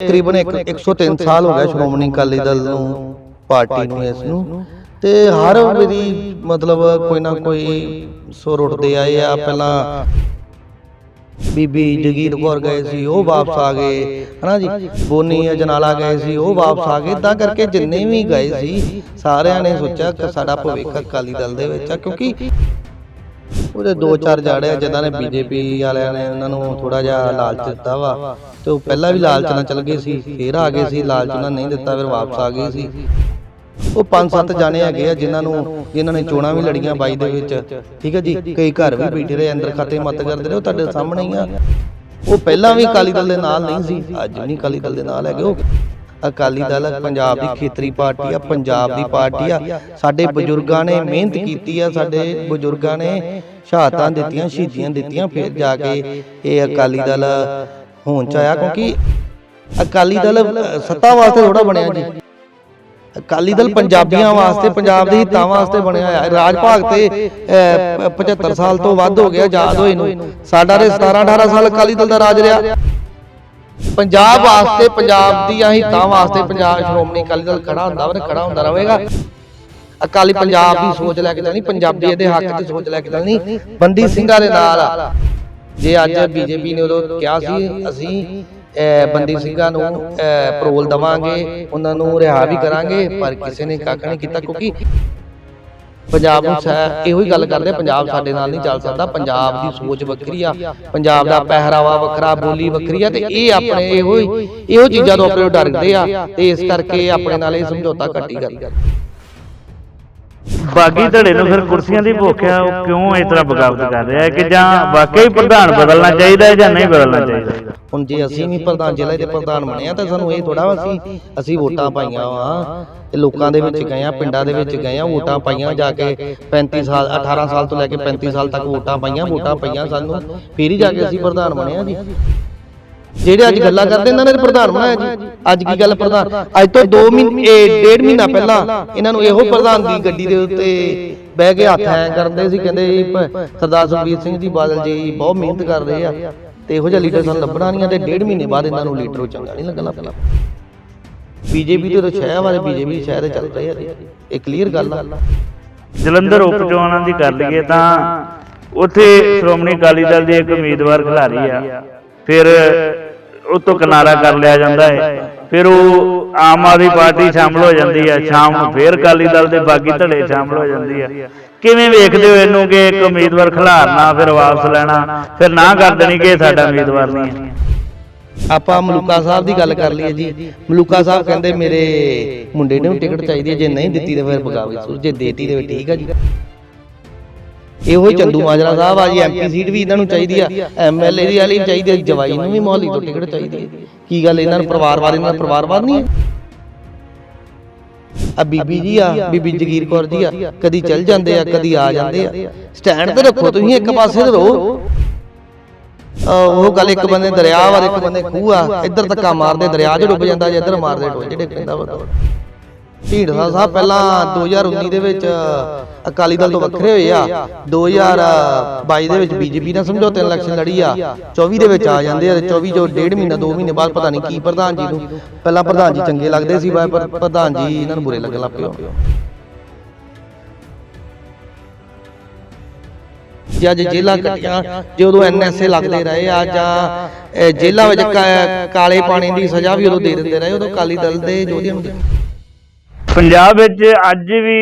ਤਕਰੀਬਨ ਇੱਕ- 103 ਸਾਲ ਹੋ ਗਿਆ ਸ਼੍ਰੋਮਣੀ ਅਕਾਲੀ ਦਲ ਨੂੰ ਪਾਰਟੀ ਨੂੰ ਇਸ ਨੂੰ। ਤੇ ਹਰ ਵਾਰੀ ਮਤਲਬ ਕੋਈ ਨਾ ਕੋਈ ਸੁਰ ਉੱਠਦੇ ਆਏ ਆ। ਪਹਿਲਾਂ ਬੀਬੀ ਜਗੀਰ ਕੌਰ ਗਏ ਸੀ ਉਹ ਵਾਪਸ ਆ ਗਏ। ਹਨਾ ਜੀ? ਬੋਨੀ ਅਜਨਾਲਾ ਗਏ ਸੀ ਉਹ ਵਾਪਸ ਆ ਗਏ। ਤਾਂ ਕਰਕੇ ਜਿੰਨੇ ਵੀ ਗਏ ਸੀ ਸਾਰਿਆਂ ਨੇ ਸੋਚਿਆ ਕਿ ਸਾਡਾ ਭਵਿੱਖ ਅਕਾਲੀ ਦਲ ਦੇ ਵਿੱਚ ਆ ਕਿਉਂਕਿ ਉਹਦੇ ਦੋ ਚਾਰ ਜਾੜੇ ਜਿਨ੍ਹਾਂ ਨੇ ਬੀਜੇਪੀ ਵਾਲਿਆਂ ਨੇ ਉਹਨਾਂ ਨੂੰ ਥੋੜਾ ਜਿਹਾ ਲਾਲਚ ਦਿੱਤਾ ਵਾ। ਤੇ ਉਹ ਪਹਿਲਾਂ ਵੀ ਲਾਲਚ ਨਾਲ ਚਲ ਗਏ ਸੀ ਫੇਰ ਆ ਗਏ ਸੀ ਲਾਲਚ ਨਾਲ ਨਹੀਂ ਦਿੱਤਾ ਫਿਰ ਵਾਪਸ ਆ ਗਏ ਸੀ। ਉਹ ਪੰਜ ਸੱਤ ਜਾਣੇ ਹੈਗੇ ਆ ਜਿਨ੍ਹਾਂ ਨੂੰ ਜਿਨ੍ਹਾਂ ਨੇ ਚੋਣਾਂ ਵੀ ਲੜੀਆਂ ਬਾਈ ਦੇ ਵਿੱਚ। ਠੀਕ ਹੈ ਜੀ? ਕਈ ਘਰ ਵੀ ਬੈਠੇ ਰਹੇ ਅੰਦਰ ਖਾਤੇ ਮਤ ਕਰਦੇ ਰਹੇ ਉਹ ਤੁਹਾਡੇ ਸਾਹਮਣੇ ਹੀ ਆ। ਉਹ ਪਹਿਲਾਂ ਵੀ ਅਕਾਲੀ ਦਲ ਦੇ ਨਾਲ ਨਹੀਂ ਸੀ ਅੱਜ ਵੀ ਅਕਾਲੀ ਦਲ ਦੇ ਨਾਲ ਹੈਗੇ। ਉਹ ਅਕਾਲੀ ਦਲ ਪੰਜਾਬ ਦੀ ਖੇਤਰੀ ਪਾਰਟੀ ਆ ਪੰਜਾਬ ਦੀ ਪਾਰਟੀ ਆ। ਸਾਡੇ ਬਜ਼ੁਰਗਾਂ ਨੇ ਮਿਹਨਤ ਕੀਤੀ ਆ ਸਾਡੇ ਬਜ਼ੁਰਗਾਂ ਨੇ ਸ਼ਹਾਦਤਾਂ ਦਿੱਤੀਆਂ ਸ਼ਹੀਦੀਆਂ ਦਿੱਤੀਆਂ ਫਿਰ ਜਾ ਕੇ ਇਹ ਅਕਾਲੀ ਦਲ ਹੋਣ ਚ ਆਇਆ ਕਿਉਂਕਿ ਅਕਾਲੀ ਦਲ ਸੱਤਾ ਵਾਸਤੇ ਥੋੜਾ ਬਣਿਆ ਜੀ। ਅਕਾਲੀ ਦਲ ਪੰਜਾਬੀਆਂ ਵਾਸਤੇ ਪੰਜਾਬ ਦੇ ਹਿੱਤਾਂ ਵਾਸਤੇ ਬਣਿਆ ਹੋਇਆ। ਰਾਜ ਭਾਗ ਤੇ ਅ, 75 ਸਾਲ ਤੋਂ ਵੱਧ ਹੋ ਗਿਆ ਆਜ਼ਾਦ ਹੋਏ ਨੂੰ। ਸਾਡਾ ਦੇ 17 18 ਸਾਲ ਅਕਾਲੀ ਦਲ ਦਾ ਰਾਜ ਰਿਹਾ। ਪੰਜਾਬ ਵਾਸਤੇ ਪੰਜਾਬ ਦੀਆਂ ਹਿੱਤਾਂ ਵਾਸਤੇ ਪੰਜਾਬ ਸ਼੍ਰੋਮਣੀ ਅਕਾਲੀ ਦਲ ਖੜਾ ਹੁੰਦਾ ਵਾ ਤੇ ਖੜਾ ਹੁੰਦਾ ਰਹੇਗਾ। ਅਕਾਲੀ ਪੰਜਾਬ ਦੀ ਸੋਚ ਲੈ ਕੇ ਚੱਲਣੀ ਪੰਜਾਬੀ ਦੇ ਹੱਕ ਦੀ ਸੋਚ ਲੈ ਕੇ ਚੱਲਣੀ। ਬੰਦੀ ਸਿੰਘਾਂ ਦੇ ਨਾਲ ਆ। ਜੇ ਅੱਜ ਬੀਜੇਪੀ ਨੇ ਉਦੋਂ ਕਿਹਾ ਸੀ ਅਸੀਂ ਅਹ, ਬੰਦੀ ਸਿੰਘਾਂ ਨੂੰ ਅਹ, ਪਰੋਲ ਦਵਾਂਗੇ ਉਹਨਾਂ ਨੂੰ ਰਿਹਾ ਵੀ ਕਰਾਂਗੇ ਪਰ ਕਿਸੇ ਨੇ ਕੱਖ ਨਹੀਂ ਕੀਤਾ ਕਿਉਂਕਿ ਪੰਜਾਬ ਨੂੰ ਇਹੋ ਹੀ ਗੱਲ ਕਰਦੇ ਪੰਜਾਬ ਸਾਡੇ ਨਾਲ ਨਹੀਂ ਚੱਲ ਸਕਦਾ ਪੰਜਾਬ ਦੀ ਸੋਚ ਵੱਖਰੀ ਆ ਪੰਜਾਬ ਦਾ ਪਹਿਰਾਵਾ ਵੱਖਰਾ ਬੋਲੀ ਵੱਖਰੀ ਆ ਤੇ ਇਹ ਆਪਣੇ ਇਹੋ ਹੀ ਇਹੋ ਚੀਜ਼ਾਂ ਤੋਂ ਆਪਣੇ ਡਰਦੇ ਆ ਤੇ ਇਸ ਕਰਕੇ ਆਪਣੇ ਨਾਲ ਇਹ ਸਮਝੌਤਾ ਘੱਟੀ ਕਰਦੇ ਬਾਗੀ ਧੜੇ ਨੂੰ ਫਿਰ ਕੁਰਸੀਆਂ ਦੀ ਭੁੱਖ ਆ, ਉਹ ਕਿਉਂ ਇਸ ਤਰ੍ਹਾਂ ਬਗਾਵਤ ਕਰ ਰਿਹਾ ਹੈ ਕਿ ਜਾਂ ਵਾਕਈ ਪ੍ਰਧਾਨ ਬਦਲਣਾ ਚਾਹੀਦਾ ਹੈ ਜਾਂ ਨਹੀਂ ਬਦਲਣਾ ਚਾਹੀਦਾ? ਹੁਣ ਜੇ ਅਸੀਂ ਵੀ ਪ੍ਰਧਾਨ, ਜ਼ਿਲ੍ਹੇ ਦੇ ਪ੍ਰਧਾਨ ਬਣੇ ਤਾਂ ਸਾਨੂੰ ਇਹ ਥੋੜਾ ਅਸੀਂ ਅਸੀਂ ਵੋਟਾਂ ਪਾਈਆਂ ਵਾ। ਤੇ ਲੋਕਾਂ ਦੇ ਵਿੱਚ ਗਏ ਆ, ਪਿੰਡਾਂ ਦੇ ਵਿੱਚ ਗਏ ਆ, ਵੋਟਾਂ ਪਾਈਆਂ ਜਾ ਕੇ 35 ਸਾਲ 18 ਸਾਲ ਤੋਂ ਲੈ ਕੇ 35 ਸਾਲ ਤੱਕ ਵੋਟਾਂ ਪਾਈਆਂ, ਵੋਟਾਂ ਪਈਆਂ ਸਾਨੂੰ, ਫੇਰ ਹੀ ਜਾ ਕੇ ਅਸੀਂ ਪ੍ਰਧਾਨ ਬਣਿਆ ਜੀ। ਜਿਹੜੇ ਅੱਜ ਗੱਲਾਂ ਕਰਦੇ ਇਹਨਾਂ ਨੇ ਪ੍ਰਧਾਨ ਬਣਾਇਆ ਜੀ। ਅੱਜ ਕੀ ਗੱਲ ਪ੍ਰਧਾਨ? ਅੱਜ ਤੋਂ 2 ਮਹੀਨੇ ਡੇਢ ਮਹੀਨਾ ਪਹਿਲਾਂ ਇਹਨਾਂ ਨੂੰ ਇਹੋ ਪ੍ਰਧਾਨ ਦੀ ਗੱਡੀ ਦੇ ਉੱਤੇ ਬਹਿ ਕੇ ਹੱਥ ਐ ਕਰਦੇ ਸੀ, ਕਹਿੰਦੇ ਸਰਦਾਰ ਸੁਖਬੀਰ ਸਿੰਘ ਜੀ, ਬਾਦਲ ਜੀ ਬਹੁਤ ਮਿਹਨਤ ਕਰ ਰਹੇ ਆ ਤੇ ਇਹੋ ਜਿਹਾ ਲੀਡਰ ਸਾਨੂੰ ਲੱਭਣਾ ਨਹੀਂ ਆ ਤੇ ਡੇਢ ਮਹੀਨੇ ਬਾਅਦ ਇਹਨਾਂ ਨੂੰ ਲੀਡਰ ਚੰਗਾ ਨਹੀਂ ਲੱਗਣਾ ਪਹਿਲਾਂ ਬੀਜੇਪੀ ਤੇ ਤਾਂ ਸ਼ਹਿਰ ਵਾਲੇ ਬੀਜੇਪੀ ਸ਼ਹਿਰ ਚੱਲ ਰਹੇ ਆ ਇਹ ਕਲੀਅਰ ਗੱਲ ਆ। ਜਲੰਧਰ ਉਪ ਚੋਣਾਂ ਦੀ ਕਰ ਲਈਏ ਤਾਂ ਉੱਥੇ ਸ਼੍ਰੋਮਣੀ ਅਕਾਲੀ ਦਲ ਦੀ ਇੱਕ ਉਮੀਦਵਾਰ ਖਿਲਾਰੀ ਆ। ਫਿਰ ਉਹ ਕਿਨਾਰਾ ਕਰ ਲਿਆ ਜਾਂਦਾ ਹੈ। ਫਿਰ ਉਹ ਆਮ ਆਦਮੀ ਪਾਰਟੀ ਸ਼ਾਮਲ ਹੋ ਜਾਂਦੀ ਹੈ। ਸ਼ਾਮ ਨੂੰ ਫਿਰ ਅਕਾਲੀ ਦਲ ਦੇ ਬਾਗੀ ਧੜੇ ਸ਼ਾਮਲ ਹੋ ਜਾਂਦੀ ਹੈ। ਕਿਵੇਂ ਵੇਖਦੇ ਹੋ ਇਹਨੂੰ ਕਿ ਇੱਕ ਉਮੀਦਵਾਰ ਖਿਲਾਰਨਾ ਫਿਰ ਵਾਪਸ ਲੈਣਾ, ਫਿਰ ਨਾ ਕਰ ਦੇਣੀ ਕਿ ਸਾਡਾ ਉਮੀਦਵਾਰ ਨਹੀਂ ਹੈ? ਆਪਾਂ ਮਲੂਕਾ ਸਾਹਿਬ ਦੀ ਗੱਲ ਕਰ ਲਈਏ ਜੀ। ਮਲੂਕਾ ਸਾਹਿਬ ਕਹਿੰਦੇ ਮੇਰੇ ਮੁੰਡੇ ਨੂੰ ਟਿਕਟ ਚਾਹੀਦੀ ਹੈ। ਜੇ ਨਹੀਂ ਦਿੱਤੀ ਤਾਂ ਫਿਰ ਬਗਾਵਤ ਜੇ ਦੇਤੀ ਤੇ ਠੀਕ ਆ ਜੀ। ਇਹੋ ਚੰਦੂ ਮਾਜਰਾ ਸਾਹਿਬ ਆ ਜੀ ਐਮਪੀ ਸੀਟ ਵੀ ਇਹਨਾਂ ਨੂੰ ਚਾਹੀਦੀ ਆ ਐਮਐਲਏ ਦੀ ਵਾਲੀ ਚਾਹੀਦੀ ਆ ਜਵਾਈ ਨੂੰ ਵੀ ਮੋਹਾਲੀ ਤੋਂ ਟਿਕਟ ਚਾਹੀਦੀ ਹੈ ਕੀ ਗੱਲ ਇਹਨਾਂ ਨੂੰ ਪਰਿਵਾਰਵਾਦ ਇਹਨਾਂ ਦਾ ਪਰਿਵਾਰਵਾਦ ਨਹੀਂ ਹੈ ਆ ਬੀਬੀ ਜੀ ਆ ਬੀਬੀ ਜਗੀਰ ਕੌਰ ਜੀ ਆ ਕਦੀ ਚੱਲ ਜਾਂਦੇ ਆ ਕਦੀ ਆ ਜਾਂਦੇ ਆ ਸਟੈਂਡ ਤੇ ਰੱਖੋ ਤੁਸੀਂ ਇੱਕ ਪਾਸੇ ਤੇ ਰਹੋ ਉਹ ਗੱਲ ਇੱਕ ਬੰਦੇ ਦਰਿਆ ਵਾ ਇੱਕ ਬੰਦੇ ਖੂਹ ਆ ਇੱਧਰ ਧੱਕਾ ਮਾਰਦੇ ਦਰਿਆ 'ਚ ਡੁੱਬ ਜਾਂਦਾ ਜੇ ਇੱਧਰ ਮਾਰਦੇ ਟੋਏ ਜਿਹੜੇ ਪੈਂਦਾ ਵਾ। ਢੀਂਡਸਾ ਸਾਹਿਬ ਪਹਿਲਾਂ 2019 ਦੇ ਵਿੱਚ ਅਕਾਲੀ ਦਲ ਤੋਂ ਵੱਖਰੇ ਹੋਏ ਆ 2022 ਦੇ ਵਿੱਚ ਬੀਜੇਪੀ ਨਾਲ ਸਮਝੌਤੇ ਨਾਲ ਇਲੈਕਸ਼ਨ ਲੜੀ ਆ 24 ਦੇ ਵਿੱਚ ਆ ਜਾਂਦੇ ਆ ਤੇ 24 ਜੋ ਡੇਢ ਮਹੀਨਾ 2 ਮਹੀਨੇ ਬਾਅਦ ਪਤਾ ਨਹੀਂ ਕੀ ਪ੍ਰਧਾਨ ਜੀ ਨੂੰ ਪਹਿਲਾਂ ਪ੍ਰਧਾਨ ਜੀ ਚੰਗੇ ਲੱਗਦੇ ਸੀ ਪਰ ਪ੍ਰਧਾਨ ਜੀ ਇਹਨਾਂ ਨੂੰ ਬੁਰੇ ਲੱਗਣ ਲੱਗ ਪਏ ਹੁਣ। ਜੇ ਅੱਜ ਜੇਲਾਂ ਕੱਟੀਆਂ ਜੇ ਉਦੋਂ ਐਨਐਸਏ ਲੱਗਦੇ ਰਹੇ ਆ ਜਾਂ ਅਹ, ਜੇਲਾਂ ਵਿੱਚ ਕਾਲੇ ਪਾਣੀ ਦੀ ਸਜ਼ਾ ਵੀ ਉਦੋਂ ਦੇ ਦਿੰਦੇ ਰਹੇ ਉਦੋਂ ਅਕਾਲੀ ਦਲ ਦੇ ਯੋਧਿਆਂ ਨੂੰ ਪੰਜਾਬ ਵਿੱਚ ਅੱਜ ਵੀ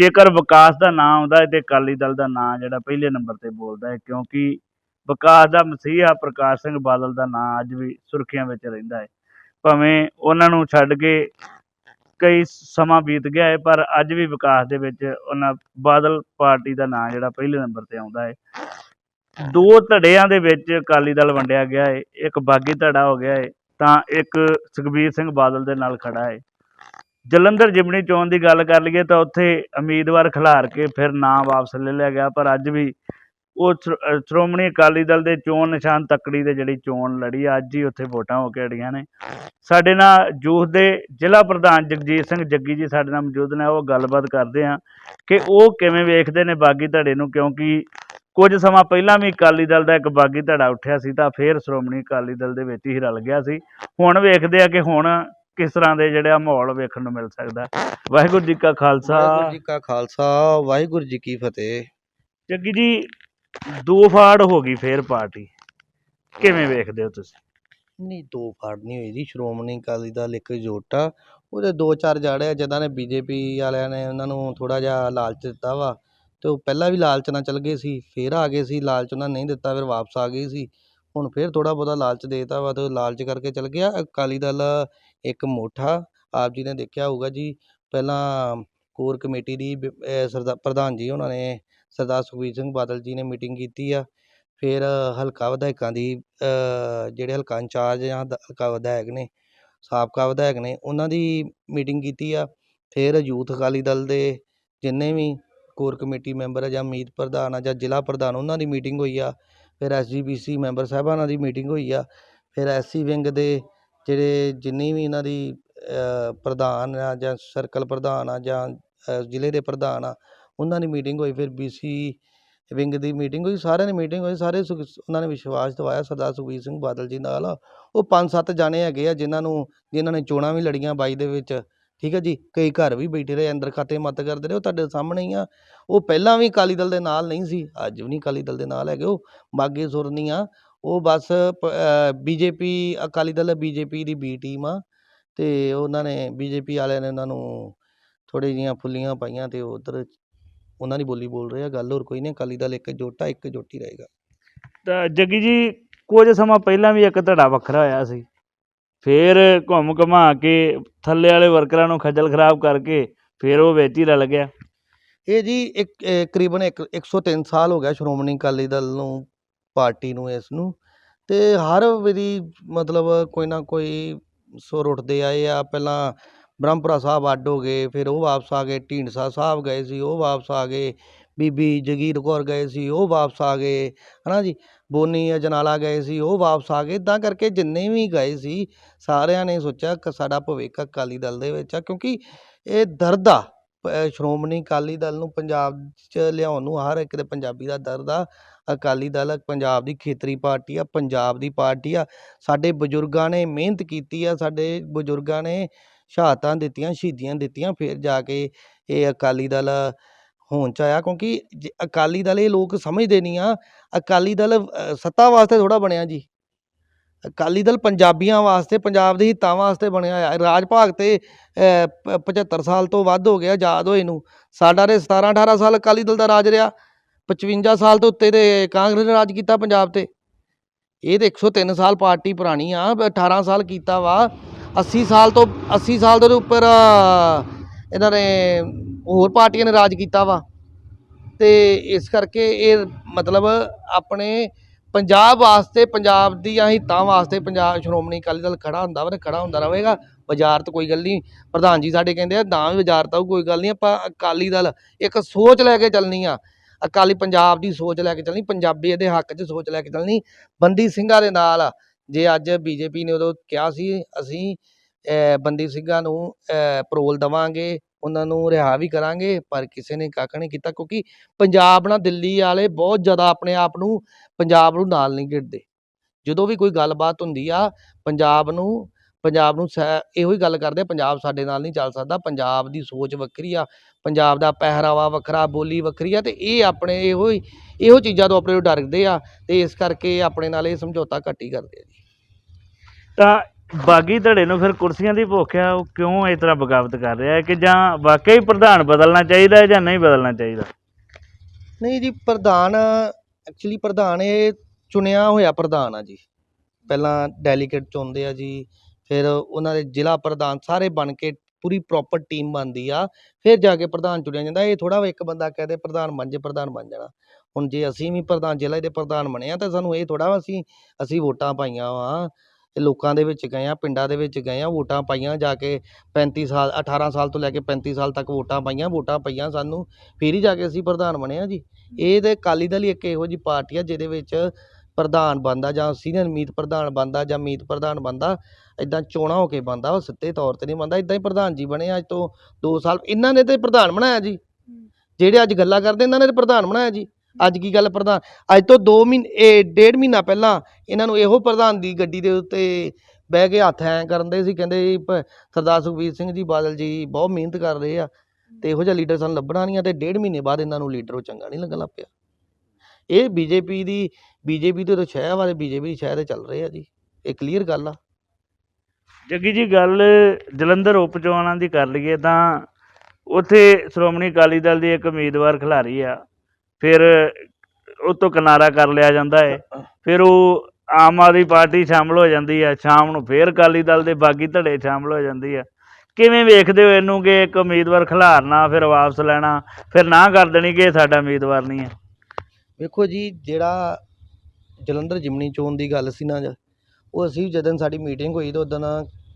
ਜੇਕਰ ਵਿਕਾਸ ਦਾ ਨਾਮ ਆਉਂਦਾ ਹੈ ਤੇ ਅਕਾਲੀ ਦਲ ਦਾ ਨਾਮ ਜਿਹੜਾ ਪਹਿਲੇ ਨੰਬਰ ਤੇ ਬੋਲਦਾ ਹੈ, ਕਿਉਂਕਿ ਵਿਕਾਸ ਦਾ ਮਸੀਹਾ ਪ੍ਰਕਾਸ਼ ਸਿੰਘ ਬਾਦਲ ਦਾ ਨਾਮ ਅੱਜ ਵੀ ਸੁਰਖੀਆਂ ਵਿੱਚ ਰਹਿੰਦਾ ਹੈ। ਭਾਵੇਂ ਉਹਨਾਂ ਨੂੰ ਛੱਡ ਕੇ ਕਈ ਸਮਾਂ ਬੀਤ ਗਿਆ ਹੈ, ਪਰ ਅੱਜ ਵੀ ਵਿਕਾਸ ਦੇ ਵਿੱਚ ਉਹਨਾਂ ਬਾਦਲ ਪਾਰਟੀ ਦਾ ਨਾਮ ਜਿਹੜਾ ਪਹਿਲੇ ਨੰਬਰ ਤੇ ਆਉਂਦਾ ਹੈ। ਦੋ ਧੜਿਆਂ ਦੇ ਵਿੱਚ ਅਕਾਲੀ ਦਲ ਵੰਡਿਆ ਗਿਆ ਹੈ, ਇੱਕ ਬਾਗੀ ਧੜਾ ਹੋ ਗਿਆ ਹੈ, ਤਾਂ ਇੱਕ ਸੁਖਬੀਰ ਸਿੰਘ ਬਾਦਲ ਦੇ ਨਾਲ ਖੜਾ ਹੈ। ਜਲੰਧਰ ਜਿਮਣੀ ਚੋਣ ਦੀ ਗੱਲ ਕਰ ਲਈਏ ਤਾਂ ਉੱਥੇ ਉਮੀਦਵਾਰ ਖਿਲਾਰ ਕੇ ਫਿਰ ਨਾਂ ਵਾਪਸ ਲੈ ਲਿਆ ਗਿਆ ਪਰ ਅੱਜ ਵੀ ਉਹ ਸ਼੍ਰੋ- ਸ਼੍ਰੋਮਣੀ ਅਕਾਲੀ ਦਲ ਦੇ ਚੋਣ ਨਿਸ਼ਾਨ ਤੱਕੜੀ ਦੇ ਜਿਹੜੀ ਚੋਣ ਲੜੀ ਆ, ਅੱਜ ਹੀ ਉੱਥੇ ਵੋਟਾਂ ਹੋ ਕੇ ਅੜੀਆਂ ਨੇ। ਸਾਡੇ ਨਾਲ ਯੂਥ ਦੇ ਜ਼ਿਲ੍ਹਾ ਪ੍ਰਧਾਨ ਜਗਜੀਤ ਸਿੰਘ ਜੱਗੀ ਜੀ ਸਾਡੇ ਨਾਲ ਮੌਜੂਦ ਨੇ ਉਹ ਗੱਲਬਾਤ ਕਰਦੇ ਆ ਕਿ ਉਹ ਕਿਵੇਂ ਵੇਖਦੇ ਨੇ ਬਾਗੀ ਧੜੇ ਨੂੰ ਕਿਉਂਕਿ ਕੁਝ ਸਮਾਂ ਪਹਿਲਾਂ ਵੀ ਅਕਾਲੀ ਦਲ ਦਾ ਇੱਕ ਬਾਗੀ ਧੜਾ ਉੱਠਿਆ ਸੀ ਤਾਂ ਫੇਰ ਸ਼੍ਰੋਮਣੀ ਅਕਾਲੀ ਦਲ ਦੇ ਵਿੱਚ ਹੀ ਰਲ ਗਿਆ ਸੀ। ਹੁਣ ਵੇਖਦੇ ਆ ਕਿ ਹੁਣ ਕਿਸ ਤਰ੍ਹਾਂ ਦੇ ਜਿਹੜੇ ਆ ਮਾਹੌਲ ਵੇਖਣ ਨੂੰ ਮਿਲ ਸਕਦਾ ਵਾਹਿਗੁਰੂ ਜੀ ਕਾ ਖਾਲਸਾ। ਵਾਹਿਗੁਰੂ ਜੀ ਕਾ ਖਾਲਸਾ ਵਾਹਿਗੁਰੂ ਜੀ ਕੀ ਫਤਿਹ। ਜੱਗੀ ਜੀ ਦੋ ਫਾੜ ਹੋ ਗਈ ਫੇਰ ਪਾਰਟੀ। ਕਿਵੇਂ ਵੇਖਦੇ ਹੋ ਤੁਸੀਂ? ਨਹੀਂ ਦੋ ਫਾੜ ਨਹੀਂ ਹੋਈ ਜੀ ਸ਼੍ਰੋਮਣੀ ਅਕਾਲੀ ਦਲ ਇੱਕ ਜੋਟ। ਆ ਉਹਦੇ ਦੋ ਚਾਰ ਜਾੜੇ ਜਿਨ੍ਹਾਂ ਨੇ ਬੀਜੇਪੀ ਵਾਲਿਆਂ ਨੇ ਉਹਨਾਂ ਨੂੰ ਥੋੜਾ ਜਿਹਾ ਲਾਲਚ ਦਿੱਤਾ ਵਾ। ਤੇ ਉਹ ਪਹਿਲਾਂ ਵੀ ਲਾਲਚ ਨਾਲ ਚੱਲ ਗਏ ਸੀ ਫੇਰ ਆ ਗਏ ਸੀ ਲਾਲਚ ਉਹਨਾਂ ਨੇ ਨਹੀਂ ਦਿੱਤਾ ਫਿਰ ਵਾਪਸ ਆ ਗਏ ਸੀ। ਹੁਣ ਫੇਰ ਥੋੜਾ ਬਹੁਤਾ ਲਾਲਚ ਦੇਤਾ ਵਾ ਤੇ ਉਹ ਲਾਲਚ ਕਰਕੇ ਚੱਲ ਗਿਆ ਅਕਾਲੀ ਦਲ ਇੱਕ ਮੋਠਾ, ਆਪ ਜੀ ਨੇ ਦੇਖਿਆ ਹੋਊਗਾ ਜੀ। ਪਹਿਲਾਂ ਕੋਰ ਕਮੇਟੀ ਦੀ ਬ- ਸਰਦਾ, ਪ੍ਰਧਾਨ ਜੀ ਉਹਨਾਂ ਨੇ, ਸਰਦਾਰ ਸੁਖਬੀਰ ਸਿੰਘ ਬਾਦਲ ਜੀ ਨੇ ਮੀਟਿੰਗ ਕੀਤੀ ਆ। ਫਿਰ ਹਲਕਾ ਵਿਧਾਇਕਾਂ ਦੀ ਜਿਹੜੇ ਹਲਕਾ ਇੰਚਾਰਜ ਜਾਂ ਹਲਕਾ ਵਿਧਾਇਕ ਨੇ, ਸਾਬਕਾ ਵਿਧਾਇਕ ਨੇ, ਉਹਨਾਂ ਦੀ ਮੀਟਿੰਗ ਕੀਤੀ ਆ। ਫਿਰ ਯੂਥ ਅਕਾਲੀ ਦਲ ਦੇ ਜਿੰਨੇ ਵੀ ਕੋਰ ਕਮੇਟੀ ਮੈਂਬਰ ਆ ਜਾਂ ਮੀਤ ਪ੍ਰਧਾਨ ਆ ਜਾਂ ਜ਼ਿਲ੍ਹਾ ਪ੍ਰਧਾਨ, ਉਹਨਾਂ ਦੀ ਮੀਟਿੰਗ ਹੋਈ ਆ। ਫਿਰ ਐਸਜੀਪੀਸੀ ਮੈਂਬਰ ਸਾਹਿਬਾਨਾਂ ਦੀ ਮੀਟਿੰਗ ਹੋਈ ਆ। ਫਿਰ ਐਸਸੀ ਵਿੰਗ ਦੇ ਜਿਹੜੇ ਜਿੰਨੀ ਵੀ ਇਹਨਾਂ ਦੀ ਪ੍ਰਧਾਨ ਆ ਜਾਂ ਸਰਕਲ ਪ੍ਰਧਾਨ ਆ ਜਾਂ ਜ਼ਿਲ੍ਹੇ ਦੇ ਪ੍ਰਧਾਨ ਆ, ਉਹਨਾਂ ਦੀ ਮੀਟਿੰਗ ਹੋਈ, ਫਿਰ ਬੀ ਸੀ ਵਿੰਗ ਦੀ ਮੀਟਿੰਗ ਹੋਈ, ਸਾਰਿਆਂ ਦੀ ਮੀਟਿੰਗ ਹੋਈ, ਸਾਰੇ ਸੁਖ- ਉਹਨਾਂ ਨੇ ਵਿਸ਼ਵਾਸ ਦਿਵਾਇਆ ਸਰਦਾਰ ਸੁਖਬੀਰ ਸਿੰਘ ਬਾਦਲ ਜੀ ਨਾਲ। ਉਹ ਪੰਜ ਸੱਤ ਜਾਣੇ ਹੈਗੇ ਆ ਜਿਨ੍ਹਾਂ ਨੂੰ, ਜਿਨ੍ਹਾਂ ਨੇ ਚੋਣਾਂ ਵੀ ਲੜੀਆਂ ਬਾਈ ਦੇ ਵਿੱਚ, ਠੀਕ ਹੈ ਜੀ? ਕਈ ਘਰ ਵੀ ਬੈਠੇ ਰਹੇ, ਅੰਦਰ ਖਾਤੇ ਮਤ ਕਰਦੇ ਰਹੇ, ਉਹ ਤੁਹਾਡੇ ਸਾਹਮਣੇ ਹੀ ਆ। ਉਹ ਪਹਿਲਾਂ ਵੀ ਅਕਾਲੀ ਦਲ ਦੇ ਨਾਲ ਨਹੀਂ ਸੀ, ਅੱਜ ਵੀ ਨਹੀਂ ਅਕਾਲੀ ਦਲ ਦੇ ਨਾਲ ਹੈਗੇ ਉਹ, ਬਾਗੇ ਸੁਰ ਆ। ਉਹ ਬਸ ਬੀਜੇਪੀ ਅਕਾਲੀ ਦਲ ਬੀਜੇਪੀ ਦੀ ਬੀ ਟੀਮ ਆ ਤੇ ਉਹਨਾਂ ਨੇ ਬੀਜੇਪੀ ਵਾਲਿਆਂ ਨੇ ਉਹਨਾਂ ਨੂੰ ਥੋੜ੍ਹੀ ਜਿਹੀਆਂ ਫੁੱਲੀਆਂ ਪਾਈਆਂ ਤੇ ਉਧਰ ਉਹਨਾਂ ਦੀ ਬੋਲੀ ਬੋਲ ਰਹੇ ਆ ਗੱਲ ਹੋਰ ਕੋਈ ਨਹੀਂ ਅਕਾਲੀ ਦਲ ਇੱਕ ਜੋਟਾ ਇੱਕ ਜੋਟੀ ਰਹੇਗਾ। ਤਾਂ ਜੱਗੀ ਜੀ ਕੁਝ ਸਮਾਂ ਪਹਿਲਾਂ ਵੀ ਇੱਕ ਧੜਾ ਵੱਖਰਾ ਹੋਇਆ ਸੀ। ਫੇਰ ਘੁੰਮ ਘਮਾ ਕੇ ਥੱਲੇ ਵਾਲੇ ਵਰਕਰਾਂ ਨੂੰ ਖੱਜਲ ਖਰਾਬ ਕਰਕੇ ਫੇਰ ਉਹ ਵਿੱਚ ਹੀ ਰਲ ਗਿਆ। ਇਹ ਜੀ ਇੱਕ ਅਹ ਕਰੀਬਨ ਇੱਕ 103 ਸਾਲ ਹੋ ਗਿਆ ਸ਼੍ਰੋਮਣੀ ਅਕਾਲੀ ਦਲ ਨੂੰ ਪਾਰਟੀ ਨੂੰ ਇਸ ਨੂੰ। ਅਤੇ ਹਰ ਵਾਰੀ ਮਤਲਬ ਕੋਈ ਨਾ ਕੋਈ ਸੁਰ ਉੱਠਦੇ ਆਏ ਆ। ਪਹਿਲਾਂ ਬ੍ਰਹਮਪੁਰਾ ਸਾਹਿਬ ਅੱਡ ਹੋ ਗਏ, ਫਿਰ ਉਹ ਵਾਪਸ ਆ ਗਏ। ਢੀਂਡਸਾ ਸਾਹਿਬ ਗਏ ਸੀ, ਉਹ ਵਾਪਸ ਆ ਗਏ। ਬੀਬੀ ਜਗੀਰ ਕੌਰ ਗਏ ਸੀ, ਉਹ ਵਾਪਸ ਆ ਗਏ। ਹੈ ਨਾ ਜੀ? ਬੋਨੀ ਅਜਨਾਲਾ ਗਏ ਸੀ, ਉਹ ਵਾਪਸ ਆ ਗਏ। ਇੱਦਾਂ ਕਰਕੇ ਜਿੰਨੇ ਵੀ ਗਏ ਸੀ, ਸਾਰਿਆਂ ਨੇ ਸੋਚਿਆ ਕਿ ਸਾਡਾ ਭਵਿੱਖ ਅਕਾਲੀ ਦਲ ਦੇ ਵਿੱਚ ਆ। ਕਿਉਂਕਿ ਇਹ ਦਰਦ ਆ। ਸ਼੍ਰੋਮਣੀ ਅਕਾਲੀ ਦਲ ਨੂੰ ਪੰਜਾਬ 'ਚ ਲਿਆਉਣ ਨੂੰ ਹਰ ਇੱਕ ਦੇ ਪੰਜਾਬੀ ਦਾ ਦਰਦ ਆ। ਅਕਾਲੀ ਦਲ ਪੰਜਾਬ ਦੀ ਖੇਤਰੀ ਪਾਰਟੀ ਆ ਪੰਜਾਬ ਦੀ ਪਾਰਟੀ ਆ। ਸਾਡੇ ਬਜ਼ੁਰਗਾਂ ਨੇ ਮਿਹਨਤ ਕੀਤੀ ਆ ਸਾਡੇ ਬਜ਼ੁਰਗਾਂ ਨੇ ਸ਼ਹਾਦਤਾਂ ਦਿੱਤੀਆਂ ਸ਼ਹੀਦੀਆਂ ਦਿੱਤੀਆਂ ਫਿਰ ਜਾ ਕੇ ਇਹ ਅਕਾਲੀ ਦਲ ਹੋਣ 'ਚ ਆਇਆ ਕਿਉਂਕਿ ਜੇ ਅਕਾਲੀ ਦਲ ਇਹ ਲੋਕ ਸਮਝਦੇ ਨਹੀਂ ਆ। ਅਕਾਲੀ ਦਲ ਸੱਤਾ ਵਾਸਤੇ ਥੋੜਾ ਬਣਿਆ ਜੀ। ਅਕਾਲੀ ਦਲ ਪੰਜਾਬੀਆਂ ਵਾਸਤੇ ਪੰਜਾਬ ਦੇ ਹਿੱਤਾਂ ਵਾਸਤੇ ਬਣਿਆ ਹੋਇਆ। ਰਾਜ ਭਾਗ ਤੇ ਅ, 75 ਸਾਲ ਤੋਂ ਵੱਧ ਹੋ ਗਿਆ ਆਜ਼ਾਦ ਹੋਏ ਨੂੰ ਸਾਡਾ ਦੇ 17 18 ਸਾਲ ਅਕਾਲੀ ਦਲ ਦਾ ਰਾਜ ਰਿਹਾ। 55 ਸਾਲ ਤੋਂ ਉੱਤੇ ਦੇ ਕਾਂਗਰਸ ਨੇ ਰਾਜ ਕੀਤਾ ਪੰਜਾਬ ਤੇ। ਇਹ ਤੇ 103 ਸਾਲ ਪਾਰਟੀ ਪੁਰਾਣੀ ਆ ਬ- 18 ਸਾਲ ਕੀਤਾ ਵਾ। 80 ਸਾਲ ਤੋਂ 80 ਸਾਲ ਦੇ ਉੱਪਰ ਇਹਨਾਂ ਨੇ ਹੋਰ ਪਾਰਟੀਆਂ ਨੇ ਰਾਜ ਕੀਤਾ ਵਾ। ਤੇ ਇਸ ਕਰਕੇ ਇਹ ਮਤਲਬ ਆਪਣੇ ਪੰਜਾਬ ਵਾਸਤੇ, ਪੰਜਾਬ ਦੀਆਂ ਹਿੱਤਾਂ ਵਾਸਤੇ ਪੰਜਾਬ, ਸ਼੍ਰੋਮਣੀ ਅਕਾਲੀ ਦਲ ਖੜਾ ਹੁੰਦਾ ਵਾ ਤੇ ਖੜਾ ਹੁੰਦਾ ਰਹੇਗਾ। ਬਾਜ਼ਾਰ ਕੋਈ ਗੱਲ ਨਹੀਂ। ਪ੍ਰਧਾਨ ਜੀ ਸਾਡੇ ਕਹਿੰਦੇ ਆ, ਨਾ ਵੀ ਬਾਜ਼ਾਰ ਤਾਂ ਕੋਈ ਗੱਲ ਨਹੀਂ। ਆਪਾਂ ਅਕਾਲੀ ਦਲ ਇੱਕ ਸੋਚ ਲੈ ਕੇ ਚੱਲਣੀ ਆ। ਅਕਾਲੀ ਪੰਜਾਬ ਦੀ ਸੋਚ ਲੈ ਕੇ ਚੱਲਣੀ ਪੰਜਾਬੀ ਦੇ ਹੱਕ 'ਚ ਸੋਚ ਲੈ ਕੇ ਚੱਲਣੀ। ਬੰਦੀ ਸਿੰਘਾਂ ਦੇ ਨਾਲ ਜੇ ਅੱਜ ਬੀਜੇਪੀ ਨੇ ਉਦੋਂ ਕਿਹਾ ਸੀ ਅਸੀਂ ਅਹ, ਬੰਦੀ ਸਿੰਘਾਂ ਨੂੰ ਅਹ, ਪਰੋਲ ਦਵਾਂਗੇ ਉਹਨਾਂ ਨੂੰ ਰਿਹਾ ਵੀ ਕਰਾਂਗੇ ਪਰ ਕਿਸੇ ਨੇ ਕੱਖ ਨਹੀਂ ਕੀਤਾ ਕਿਉਂਕਿ ਪੰਜਾਬ ਨਾਲ ਦਿੱਲੀ ਵਾਲੇ ਬਹੁਤ ਜ਼ਿਆਦਾ ਆਪਣੇ ਆਪ ਨੂੰ ਪੰਜਾਬ ਨੂੰ ਨਾਲ ਨਹੀਂ ਗਿੜਦੇ ਜਦੋਂ ਵੀ ਕੋਈ ਗੱਲਬਾਤ ਹੁੰਦੀ ਆ ਪੰਜਾਬ ਨੂੰ ਪੰਜਾਬ ਨੂੰ ਸੈ- ਇਹੋ ਹੀ ਗੱਲ ਕਰਦੇ ਪੰਜਾਬ ਸਾਡੇ ਨਾਲ ਨਹੀਂ ਚੱਲ ਸਕਦਾ। ਪੰਜਾਬ ਦੀ ਸੋਚ ਵੱਖਰੀ ਆ ਪੰਜਾਬ ਦਾ ਪਹਿਰਾਵਾ ਵੱਖਰਾ ਬੋਲੀ ਵੱਖਰੀ ਆ ਤੇ ਇਹ ਆਪਣੇ ਇਹੋ ਹੀ ਇਹੋ ਚੀਜ਼ਾਂ ਤੋਂ ਆਪਣੇ ਡਰਦੇ ਆ ਤੇ ਇਸ ਕਰਕੇ ਆਪਣੇ ਨਾਲ ਇਹ ਸਮਝੌਤਾ ਘੱਟ ਹੀ ਕਰਦੇ ਆ ਜੀ। ਤਾਂ ਬਾਗੀ ਧੜੇ ਨੂੰ ਫਿਰ ਕੁਰਸੀਆਂ ਦੀ ਭੁੱਖ ਆ ਉਹ ਕਿਉਂ ਇਸ ਤਰ੍ਹਾਂ ਬਗਾਵਤ ਕਰ ਰਿਹਾ ਹੈ ਕਿ ਜਾਂ ਵਾਕਈ ਪ੍ਰਧਾਨ ਬਦਲਣਾ ਚਾਹੀਦਾ ਹੈ ਜਾਂ ਨਹੀਂ ਬਦਲਣਾ ਚਾਹੀਦਾ? ਨਹੀਂ ਜੀ ਪ੍ਰਧਾਨ ਐਕਚੁਅਲੀ ਪ੍ਰਧਾਨ ਇਹ ਚੁਣਿਆ ਹੋਇਆ ਪ੍ਰਧਾਨ ਆ ਜੀ। ਪਹਿਲਾਂ ਡੈਲੀਗੇਟ ਚੁਣਦੇ ਆ ਜੀ ਫਿਰ ਉਹਨਾਂ ਦੇ ਜ਼ਿਲ੍ਹਾ ਪ੍ਰਧਾਨ ਸਾਰੇ ਬਣ ਕੇ ਪੂਰੀ ਪ੍ਰੋਪਰ ਟੀਮ ਬਣਦੀ ਆ, ਫਿਰ ਜਾ ਕੇ ਪ੍ਰਧਾਨ ਚੁਣਿਆ ਜਾਂਦਾ। ਇਹ ਥੋੜਾ ਇੱਕ ਬੰਦਾ ਕਹਦੇ ਪ੍ਰਧਾਨ ਬਣ ਜੇ, ਪ੍ਰਧਾਨ ਬਣ ਜਾਣਾ। ਹੁਣ ਜੇ ਅਸੀਂ ਵੀ ਪ੍ਰਧਾਨ, ਜ਼ਿਲ੍ਹੇ ਦੇ ਪ੍ਰਧਾਨ ਬਣੇ ਆ, ਤਾਂ ਸਾਨੂੰ ਇਹ ਥੋੜਾ ਵਾ ਅਸੀਂ ਅਸੀਂ ਵੋਟਾਂ ਪਾਈਆਂ ਵਾ। ਲੋਕਾਂ ਦੇ ਵਿੱਚ ਗਏ ਆ, ਪਿੰਡਾਂ ਦੇ ਵਿੱਚ ਗਏ ਆ, ਵੋਟਾਂ ਪਾਈਆਂ ਜਾ ਕੇ 35 ਸਾਲ 18 ਸਾਲ ਤੋਂ ਲੈ ਕੇ 35 ਸਾਲ ਤੱਕ ਵੋਟਾਂ ਪਾਈਆਂ, ਵੋਟਾਂ ਪਈਆਂ ਸਾਨੂੰ, ਫਿਰ ਹੀ ਜਾ ਕੇ ਅਸੀਂ ਪ੍ਰਧਾਨ ਬਣੇ ਆ ਜੀ। ਇਹ ਤੇ ਅਕਾਲੀ ਦਲ ਹੀ ਇੱਕ ਇਹੋ ਜਿਹੀ ਪਾਰਟੀ ਆ, ਜਿਹਦੇ ਵਿੱਚ ਪ੍ਰਧਾਨ ਬਣਦਾ ਜਾਂ ਸੀਨੀਅਰ ਮੀਤ ਪ੍ਰਧਾਨ ਬਣਦਾ ਜਾਂ ਮੀਤ ਪ੍ਰਧਾਨ ਬਣਦਾ ਇਦਾਂ ਚੋਣਾਂ ਹੋ ਕੇ ਬਣਦਾ ਉਹ ਸਿੱਧੇ ਤੌਰ ਤੇ ਨਹੀਂ ਬਣਦਾ ਇਦਾਂ ਹੀ ਪ੍ਰਧਾਨ ਜੀ ਬਣੇ ਅੱਜ ਤੋਂ 2 ਸਾਲ ਇਹਨਾਂ ਨੇ ਤੇ ਪ੍ਰਧਾਨ ਬਣਾਇਆ ਜੀ। ਜਿਹੜੇ ਅੱਜ ਗੱਲਾਂ ਕਰਦੇ ਇਹਨਾਂ ਨੇ ਤੇ ਪ੍ਰਧਾਨ ਬਣਾਇਆ ਜੀ। ਅੱਜ ਕੀ ਗੱਲ ਪ੍ਰਧਾਨ ਅੱਜ ਤੋਂ 2 ਮਹੀਨੇ ਡੇਢ ਮਹੀਨਾ ਪਹਿਲਾਂ ਇਹਨਾਂ ਨੂੰ ਇਹੋ ਪ੍ਰਧਾਨ ਦੀ ਗੱਡੀ ਦੇ ਉੱਤੇ ਬਹਿ ਕੇ ਹੱਥ ਐਂ ਕਰਨ ਦੇ ਸੀ ਕਹਿੰਦੇ ਜੀ ਸਰਦਾਰ ਸੁਖਬੀਰ ਸਿੰਘ ਜੀ ਬਾਦਲ ਜੀ ਬਹੁਤ ਮਿਹਨਤ ਕਰ ਰਹੇ ਆ ਤੇ ਇਹੋ ਜਿਹਾ ਲੀਡਰ ਸਾਨੂੰ ਲੱਭਣਾ ਨਹੀਂ ਆ ਤੇ ਡੇਢ ਮਹੀਨੇ ਬਾਅਦ ਇਹਨਾਂ ਨੂੰ ਲੀਡਰ ਉਹ ਚੰਗਾ ਨਹੀਂ ਲੱਗਣ ਲੱਗ ਪਿਆ। ਇਹ ਬੀਜੇਪੀ ਦੀ ਬੀਜੇਪੀ ਤੋਂ ਸ਼ਹਿਰ ਵਾਲੇ ਬੀਜੇਪੀ ਦੀ ਸ਼ਹਿਰ ਤੇ ਚੱਲ ਰਹੇ ਆ ਜੀ। ਇਹ ਕਲੀਅਰ ਗੱਲ ਆ। ਜੱਗੀ ਜੀ, ਗੱਲ ਜਲੰਧਰ ਉਪ ਚੋਣਾਂ ਦੀ ਕਰ ਲਈਏ ਤਾਂ ਉੱਥੇ ਸ਼੍ਰੋਮਣੀ ਅਕਾਲੀ ਦਲ ਦੀ ਇੱਕ ਉਮੀਦਵਾਰ ਖਿਲਾਰੀ ਆ, ਫਿਰ ਉਹ ਤੋਂ ਕਿਨਾਰਾ ਕਰ ਲਿਆ ਜਾਂਦਾ ਹੈ ਫਿਰ ਉਹ ਆਮ ਆਦਮੀ ਪਾਰਟੀ ਸ਼ਾਮਲ ਹੋ ਜਾਂਦੀ ਆ, ਸ਼ਾਮ ਨੂੰ ਫਿਰ ਅਕਾਲੀ ਦਲ ਦੇ ਬਾਗੀ ਧੜੇ ਸ਼ਾਮਲ ਹੋ ਜਾਂਦੀ ਆ। ਕਿਵੇਂ ਵੇਖਦੇ ਹੋ ਇਹਨੂੰ ਕਿ ਇੱਕ ਉਮੀਦਵਾਰ ਖਿਲਾਰਨਾ, ਫਿਰ ਵਾਪਸ ਲੈਣਾ, ਫਿਰ ਨਾ ਕਰ ਦੇਣੀ ਕਿ ਇਹ ਸਾਡਾ ਉਮੀਦਵਾਰ ਨਹੀਂ ਹੈ ਵੇਖੋ ਜੀ, ਜਿਹੜਾ ਜਲੰਧਰ ਜਿਮਨੀ ਚੋਣ ਦੀ ਗੱਲ ਸੀ ਨਾ ਜ- ਉਹ ਅਸੀਂ ਜਦੋਂ ਸਾਡੀ ਮੀਟਿੰਗ ਹੋਈ ਤਾਂ ਉਦੋਂ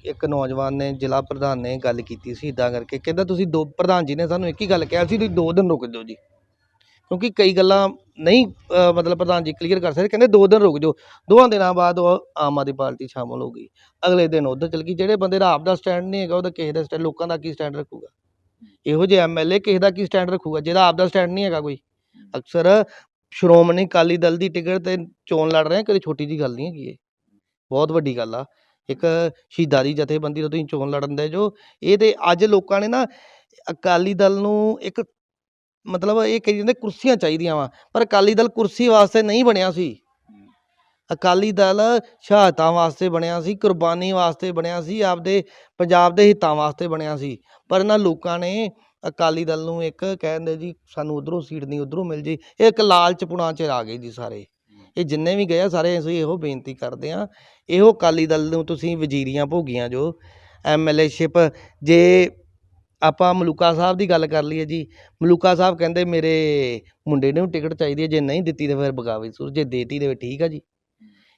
ਇੱਕ ਨੌਜਵਾਨ ਨੇ ਜ਼ਿਲ੍ਹਾ ਪ੍ਰਧਾਨ ਨੇ ਗੱਲ ਕੀਤੀ ਸੀ ਇੱਦਾਂ ਕਰਕੇ। ਕਹਿੰਦਾ, ਤੁਸੀਂ ਦੋ, ਪ੍ਰਧਾਨ ਜੀ ਨੇ ਸਾਨੂੰ ਇੱਕ ਹੀ ਗੱਲ ਕਿਹਾ ਸੀ, ਤੁਸੀਂ ਦੋ ਦਿਨ ਰੁਕ ਜਾਓ ਜੀ। ਕਿਉਂਕਿ ਕਈ ਗੱਲਾਂ ਨਹੀਂ ਮਤਲਬ ਪ੍ਰਧਾਨ ਜੀ ਕਲੀਅਰ ਕਰ ਸਕਦੇ, ਕਹਿੰਦੇ ਦੋ ਦਿਨ ਰੁਕ ਜਾਓ। ਦੋਹਾਂ ਦਿਨਾਂ ਬਾਅਦ ਉਹ ਆਮ ਆਦਮੀ ਪਾਰਟੀ ਸ਼ਾਮਲ ਹੋ ਗਈ। ਅਗਲੇ ਦਿਨ ਉਧਰ ਚਲ ਗਈ। ਜਿਹੜੇ ਬੰਦੇ ਦਾ ਆਪ ਦਾ ਸਟੈਂਡ ਨਹੀਂ ਹੈਗਾ ਉਹਦਾ ਕਿਸੇ ਦਾ ਸਟੈਂਡ ਲੋਕਾਂ ਦਾ ਕੀ ਸਟੈਂਡ ਰੱਖੂਗਾ? ਇਹੋ ਜਿਹੇ ਐਮਐਲਏ ਕਿਸੇ ਦਾ ਕੀ ਸਟੈਂਡ ਰੱਖੂਗਾ? ਜਿਹਦਾ ਆਪ ਦਾ ਸਟੈਂਡ ਨਹੀਂ ਹੈਗਾ ਕੋਈ। ਅਕਸਰ ਸ਼੍ਰੋਮਣੀ ਅਕਾਲੀ ਦਲ ਦੀ ਟਿਕਟ ਤੇ ਚੋਣ ਲੜ ਰਹੇ ਕਦੇ ਛੋਟੀ ਜੀ ਗੱਲ ਨਹੀਂ ਹੈਗੀ ਇਹ। ਬਹੁਤ ਵੱਡੀ ਗੱਲ ਆ। ਇੱਕ ਸ਼ਹੀਦਾਂ ਦੀ ਜਥੇਬੰਦੀ ਤੋਂ ਤੁਸੀਂ ਚੋਣ ਲੜਨ ਦੇ ਜੋ ਇਹ ਤੇ ਅੱਜ ਲੋਕਾਂ ਨੇ ਨਾ ਅਕਾਲੀ ਦਲ ਨੂੰ ਇੱਕ ਮਤਲਬ ਇਹ ਕਹੀ ਜਾਂਦੇ ਕੁਰਸੀਆਂ ਚਾਹੀਦੀਆਂ ਵਾ ਪਰ ਅਕਾਲੀ ਦਲ ਕੁਰਸੀ ਵਾਸਤੇ ਨਹੀਂ ਬਣਿਆ ਸੀ। ਅਕਾਲੀ ਦਲ ਸ਼ਹਾਦਤਾਂ ਵਾਸਤੇ ਬਣਿਆ ਸੀ ਕੁਰਬਾਨੀ ਵਾਸਤੇ ਬਣਿਆ ਸੀ ਆਪਦੇ ਪੰਜਾਬ ਦੇ ਹਿੱਤਾਂ ਵਾਸਤੇ ਬਣਿਆ ਸੀ ਪਰ ਇਹਨਾਂ ਲੋਕਾਂ ਨੇ ਅਕਾਲੀ ਦਲ ਨੂੰ ਇੱਕ ਕਹਿੰਦੇ ਜੀ ਸਾਨੂੰ ਉਧਰੋਂ ਸੀਟ ਨਹੀਂ ਉਧਰੋਂ ਮਿਲ ਜੇ ਇਹ ਇੱਕ ਲਾਲਚਪੁਣਾ ਚ ਆ ਗਏ ਜੀ ਸਾਰੇ। ਇਹ ਜਿੰਨੇ ਵੀ ਗਏ ਆ, ਸਾਰੇ ਅਸੀਂ ਇਹੋ ਬੇਨਤੀ ਕਰਦੇ ਆ ਇਹੋ ਅਕਾਲੀ ਦਲ ਨੂੰ ਤੁਸੀਂ ਵਜ਼ੀਰੀਆਂ ਭੋਗੀਆਂ ਜੋ। ਐਮਐਲਏ ਸ਼ਿਪ, ਜੇ ਆਪਾਂ ਮਲੂਕਾ ਸਾਹਿਬ ਦੀ ਗੱਲ ਕਰ ਲਈਏ ਜੀ, ਮਲੂਕਾ ਸਾਹਿਬ ਕਹਿੰਦੇ ਮੇਰੇ ਮੁੰਡੇ ਨੂੰ ਟਿਕਟ ਚਾਹੀਦੀ ਹੈ, ਜੇ ਨਹੀਂ ਦਿੱਤੀ ਤੇ ਫਿਰ ਬਗਾਵੀ ਸੁਰ, ਜੇ ਦੇਤੀ ਤੇ ਫਿਰ ਠੀਕ ਆ ਜੀ।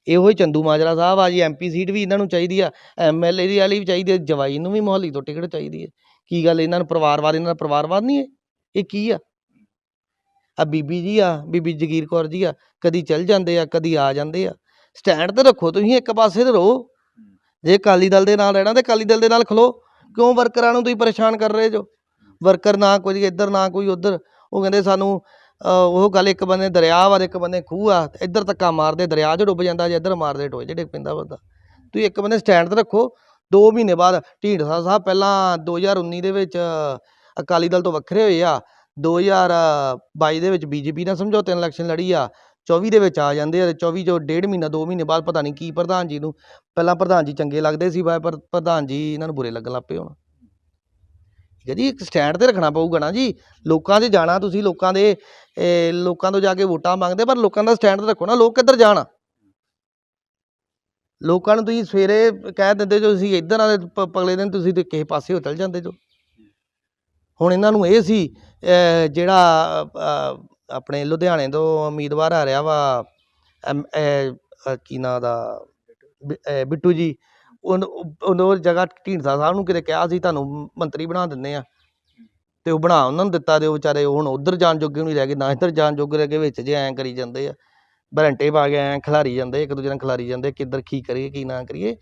ਇਹੋ ਹੀ ਚੰਦੂ ਮਾਜਰਾ ਸਾਹਿਬ ਆ ਜੀ ਐਮਪੀ ਸੀਟ ਵੀ ਇਹਨਾਂ ਨੂੰ ਚਾਹੀਦੀ ਆ ਐਮਐਲਏ ਦੀ ਵਾਲੀ ਵੀ ਚਾਹੀਦੀ ਹੈ ਜਵਾਈ ਨੂੰ ਵੀ ਮੋਹਾਲੀ ਤੋਂ ਟਿਕਟ ਚਾਹੀਦੀ ਹੈ ਕੀ ਗੱਲ, ਇਹਨਾਂ ਨੂੰ ਪਰਿਵਾਰਵਾਦ, ਇਹਨਾਂ ਦਾ ਪਰਿਵਾਰਵਾਦ ਨਹੀਂ ਹੈ? ਇਹ ਕੀ ਆ? ਆ ਬੀਬੀ ਜੀ ਆ, ਬੀਬੀ ਜਗੀਰ ਕੌਰ ਜੀ ਆ, ਕਦੀ ਚੱਲ ਜਾਂਦੇ ਆ, ਕਦੀ ਆ ਜਾਂਦੇ ਆ। ਸਟੈਂਡ ਤੇ ਰੱਖੋ ਤੁਸੀਂ, ਇੱਕ ਪਾਸੇ ਤੇ ਰਹੋ। ਜੇ ਅਕਾਲੀ ਦਲ ਦੇ ਨਾਲ ਰਹਿਣਾ ਤੇ ਅਕਾਲੀ ਦਲ ਦੇ ਨਾਲ ਖਲੋ। ਕਿਉਂ ਵਰਕਰਾਂ ਨੂੰ ਤੁਸੀਂ ਪਰੇਸ਼ਾਨ ਕਰ ਰਹੇ ਜੋ? ਵਰਕਰ ਨਾ ਕੋਈ ਇੱਧਰ, ਨਾ ਕੋਈ ਉੱਧਰ। ਉਹ ਕਹਿੰਦੇ ਸਾਨੂੰ ਉਹ ਗੱਲ ਇੱਕ ਬੰਨੇ ਦਰਿਆ ਵਾ ਤੇ ਇੱਕ ਬੰਨੇ ਖੂਹ ਆ। ਇੱਧਰ ਧੱਕਾ ਮਾਰਦੇ, ਦਰਿਆ 'ਚ ਡੁੱਬ ਜਾਂਦਾ, ਜੇ ਇੱਧਰ ਮਾਰਦੇ ਟੋਏ 'ਚ ਡਿੱਗ ਪੈਂਦਾ ਬੰਦਾ। ਤੁਸੀਂ ਇੱਕ ਬੰਨੇ ਸਟੈਂਡ ਤੇ ਰੱਖੋ। 2 ਮਹੀਨੇ ਬਾਅਦ ਢੀਂਡਸਾ ਸਾਹਿਬ ਪਹਿਲਾਂ 2019 ਦੇ ਵਿੱਚ ਅਕਾਲੀ ਦਲ ਤੋਂ ਵੱਖਰੇ ਹੋਏ ਆ। 2022 ਦੇ ਵਿੱਚ ਬੀਜੇਪੀ ਨਾਲ ਸਮਝੌਤੇ ਨਾਲ ਇਲੈਕਸ਼ਨ ਲੜੀ ਆ 24 ਦੇ ਵਿੱਚ ਆ ਜਾਂਦੇ ਆ ਤੇ 24 ਜੋ ਡੇਢ ਮਹੀਨਾ, ਦੋ ਮਹੀਨੇ ਬਾਅਦ ਪਤਾ ਨਹੀਂ ਕੀ ਪ੍ਰਧਾਨ ਜੀ ਨੂੰ, ਪਹਿਲਾਂ ਪ੍ਰਧਾਨ ਜੀ ਚੰਗੇ ਲੱਗਦੇ ਸੀ ਬਾਅਦ ਪਰ ਪ੍ਰਧਾਨ ਜੀ ਇਹਨਾਂ ਨੂੰ ਬੁਰੇ ਲੱਗਣ ਲੱਗ ਪਏ ਹੁਣ। ਠੀਕ ਹੈ ਜੀ, ਇੱਕ ਸਟੈਂਡ ਤੇ ਰੱਖਣਾ ਪਊਗਾ ਨਾ ਜੀ, ਲੋਕਾਂ 'ਚ ਜਾਣਾ ਤੁਸੀਂ, ਲੋਕਾਂ ਦੇ ਲੋਕਾਂ ਤੋਂ ਜਾ ਕੇ ਵੋਟਾਂ ਮੰਗਦੇ, ਪਰ ਲੋਕਾਂ ਦਾ ਸਟੈਂਡ ਤੇ ਰੱਖੋ ਨਾ, ਲੋਕ ਕਿੱਧਰ ਜਾਣ? ਲੋਕਾਂ ਨੂੰ ਤੁਸੀਂ ਸਵੇਰੇ ਕਹਿ ਦਿੰਦੇ ਜੋ ਤੁਸੀਂ ਇੱਧਰ ਆ ਤੇ ਅਗਲੇ ਦਿਨ ਤੁਸੀਂ ਤੇ ਕਿਸੇ ਪਾਸੇ ਹੋ ਚਲ ਜਾਂਦੇ ਜੋ। ਹੁਣ ਇਹਨਾਂ ਨੂੰ ਇਹ ਸੀ ਜਿਹੜਾ ਆਪਣੇ ਲੁਧਿਆਣੇ ਤੋਂ ਉਮੀਦਵਾਰ ਆ ਰਿਹਾ ਵਾ, ਐਮ ਕੀ ਨਾਂ ਦਾ, ਬਿ- ਬਿੱਟੂ ਜੀ, ਉਹਨ- ਉਹਨੂੰ ਜਗ੍ਹਾ ਢੀਂਡਸਾ ਸਾਹਿਬ ਨੂੰ ਕਿਤੇ ਕਿਹਾ ਸੀ, ਤੁਹਾਨੂੰ ਮੰਤਰੀ ਬਣਾ ਦਿੰਦੇ ਆ। ਤੇ ਉਹ ਬਣਾ ਉਹਨਾਂ ਨੂੰ ਦਿੱਤਾ ਤੇ ਉਹ ਵਿਚਾਰੇ ਹੁਣ ਉਧਰ ਜਾਣ ਜੋਗੇ ਨਹੀਂ ਰਹਿ ਗਏ, ਨਾ ਇੱਧਰ ਜਾਣ ਜੋਗੇ ਰਹਿ ਗਏ, ਵਿੱਚ ਜੇ ਐਂ ਕਰੀ ਜਾਂਦੇ ਆ, ਬਰੰਟੇ ਪਾ ਕੇ ਐਂ ਖਿਲਾਰੀ ਜਾਂਦੇ, ਇੱਕ ਦੂਜੇ ਨਾਲ ਖਿਲਾਰੀ ਜਾਂਦੇ, ਕਿੱਧਰ ਕੀ ਕਰੀਏ, ਕੀ ਨਾ ਕਰੀਏ।